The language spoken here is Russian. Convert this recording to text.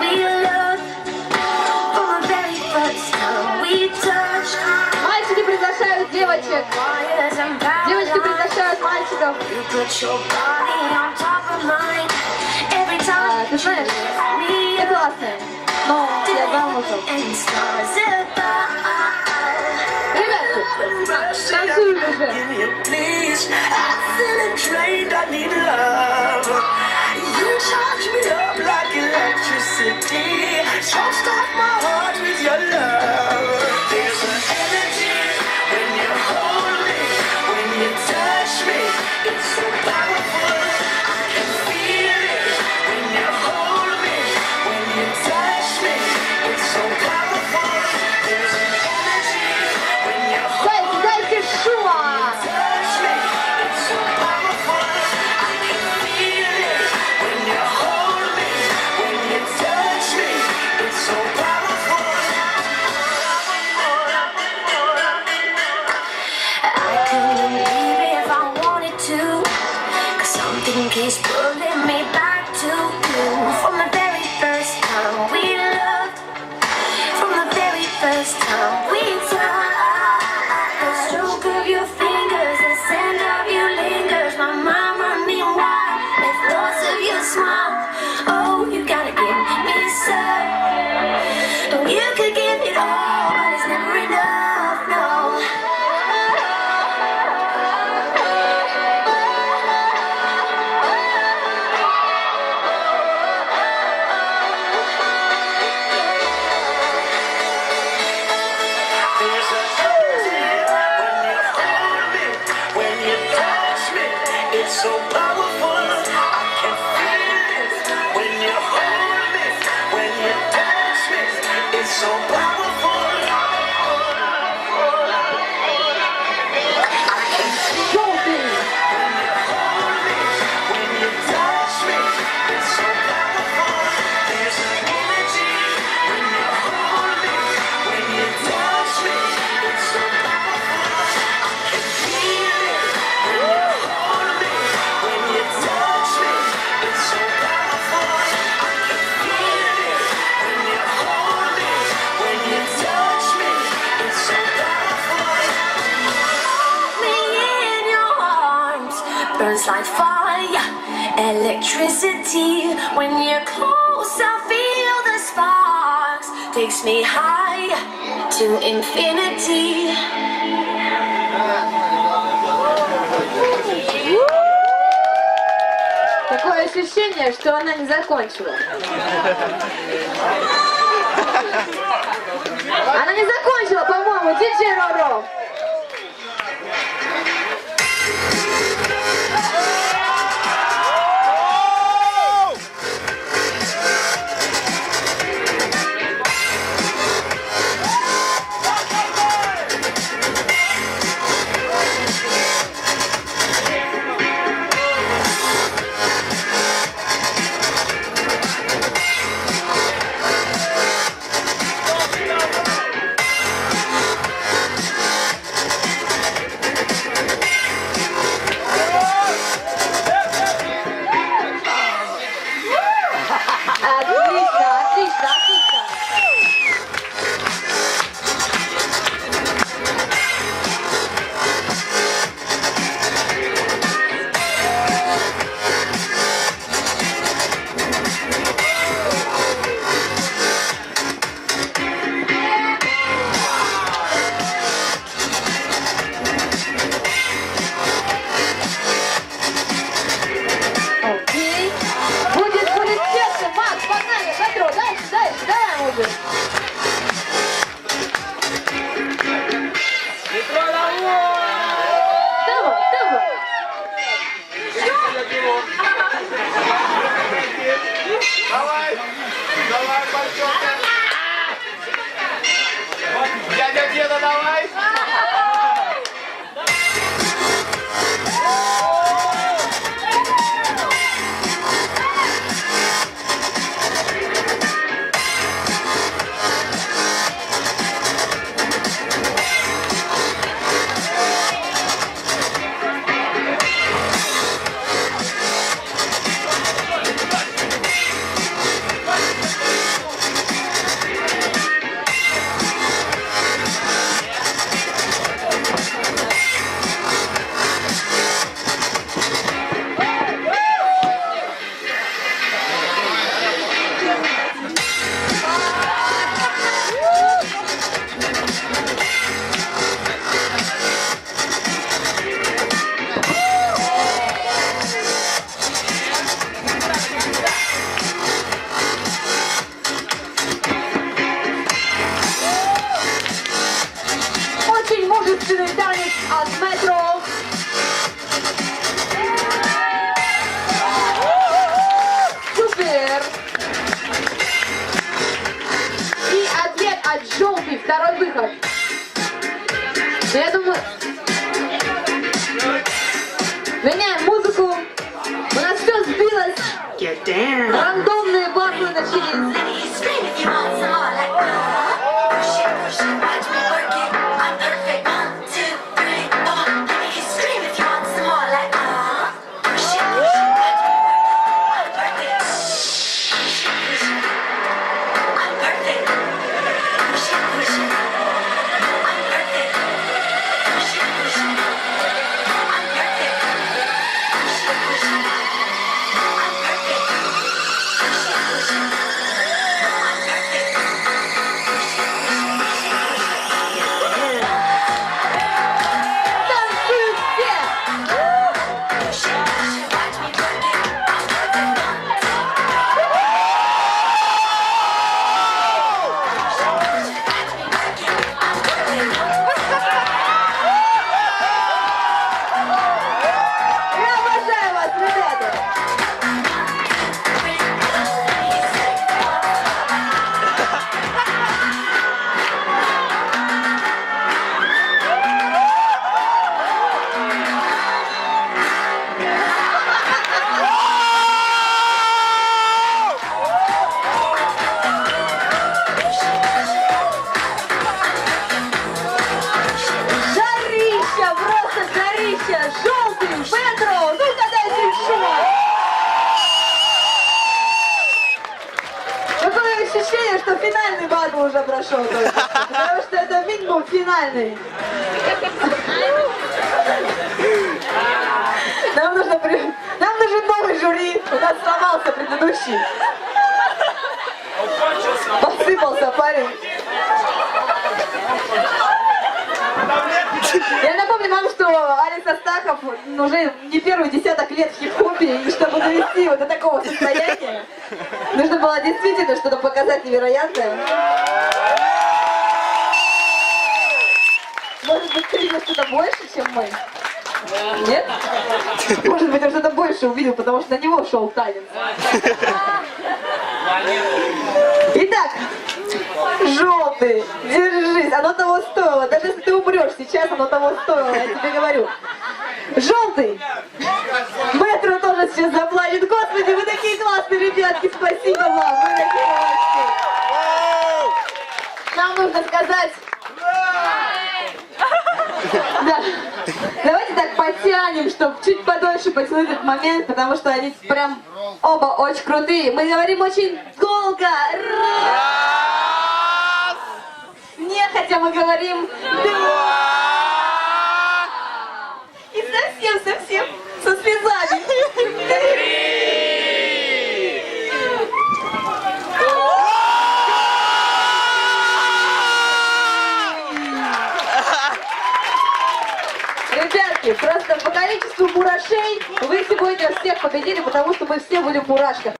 we from the very first time we touched. Мальчики приглашают девочек. Девочки приглашают мальчиков. You ты знаешь, ты классная, но я замужем. Ребята, танцуем уже. Touch me up like electricity. Choked off my heart with you. could leave if I wanted to. Cause something keeps pulling me back to you. sci-fi electricity when you're close i feel the sparks takes me high to infinity Такое ощущение, что она не закончила. Она не закончила, по-моему, диджей Роро. At least второй выход. Но я думаю... Меняем музыку. У нас все сбилось. Рандомные батлы начались. Ощущение, что финальный батл уже прошел. Потому что это минимум финальный. Нам нужно, при- нам нужен новый жюри. У нас сломался предыдущий. Посыпался парень. Я напомню вам, что Алекс Астахов уже не первый десяток лет в хип-хопе, и чтобы довести его до такого состояния, нужно было действительно что-то показать невероятное. Может быть, ты видел что-то больше, чем мы? Нет? Может быть, он что-то больше увидел, потому что на него шел танец. Итак, желтый, держись, оно того стоило. Даже если ты умрешь сейчас, оно того стоило, я тебе говорю. Желтый. Тоже сейчас заплачет. Господи, вы такие классные ребятки, спасибо вам, вы такие молодцы. Нам нужно сказать... Да. Давайте так потянем, чтобы чуть подольше потянуть этот момент, потому что они прям оба очень крутые. Мы говорим очень гулко. Раз. Нет, хотя мы говорим два. И совсем, совсем со слезами. Ребятки, просто по количеству мурашей вы сегодня всех победили, потому что мы все были в мурашках.